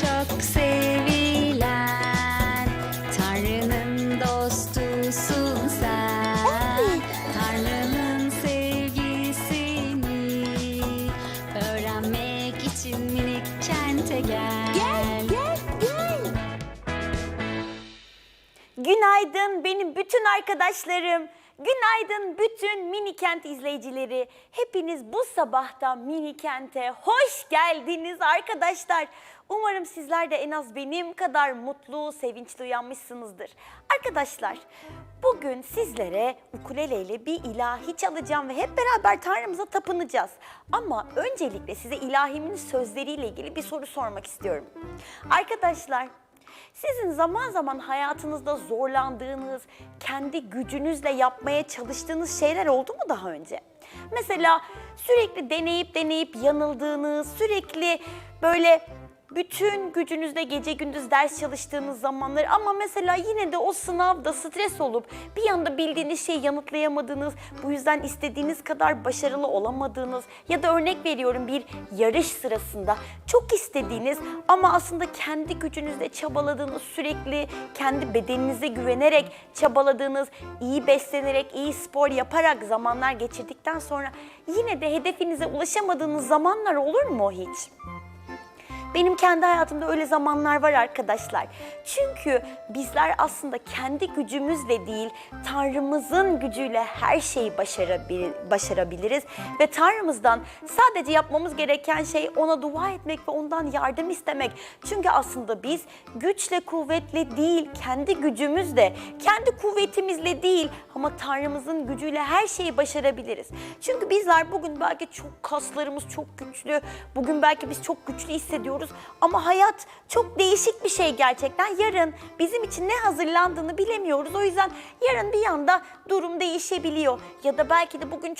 çok sevilen Tanrı'nın dostusun sen. Tanrı'nın sevgisini Öğrenmek için minik kente gel, gel. Günaydın benim bütün arkadaşlarım. Günaydın bütün mini kent izleyicileri. Hepiniz bu sabahta mini kente hoş geldiniz arkadaşlar. Umarım sizler de en az benim kadar mutlu, sevinçli uyanmışsınızdır. Arkadaşlar, bugün sizlere ukuleleyle bir ilahi çalacağım ve hep beraber Tanrımıza tapınacağız. Ama öncelikle size ilahimin sözleriyle ilgili bir soru sormak istiyorum. Arkadaşlar, sizin zaman zaman hayatınızda zorlandığınız, kendi gücünüzle yapmaya çalıştığınız şeyler oldu mu daha önce? Mesela sürekli deneyip deneyip yanıldığınız, sürekli böyle bütün gücünüzle gece gündüz ders çalıştığınız zamanlar ama mesela yine de o sınavda stres olup bir yanda bildiğiniz şeyi yanıtlayamadığınız, bu yüzden istediğiniz kadar başarılı olamadığınız ya da örnek veriyorum bir yarış sırasında çok istediğiniz ama aslında kendi gücünüzle çabaladığınız, sürekli kendi bedeninize güvenerek çabaladığınız, iyi beslenerek, iyi spor yaparak zamanlar geçirdikten sonra yine de hedefinize ulaşamadığınız zamanlar olur mu hiç? Benim kendi hayatımda öyle zamanlar var arkadaşlar. Çünkü bizler aslında kendi gücümüzle değil, Tanrımızın gücüyle her şeyi başarabil- başarabiliriz. Ve Tanrımızdan sadece yapmamız gereken şey ona dua etmek ve ondan yardım istemek. Çünkü aslında biz güçle, kuvvetle değil, kendi gücümüzle, kendi kuvvetimizle değil ama Tanrımızın gücüyle her şeyi başarabiliriz. Çünkü bizler bugün belki çok kaslarımız çok güçlü, bugün belki biz çok güçlü hissediyoruz ama hayat çok değişik bir şey gerçekten. Yarın bizim için ne hazırlandığını bilemiyoruz. O yüzden yarın bir anda durum değişebiliyor ya da belki de bugün çok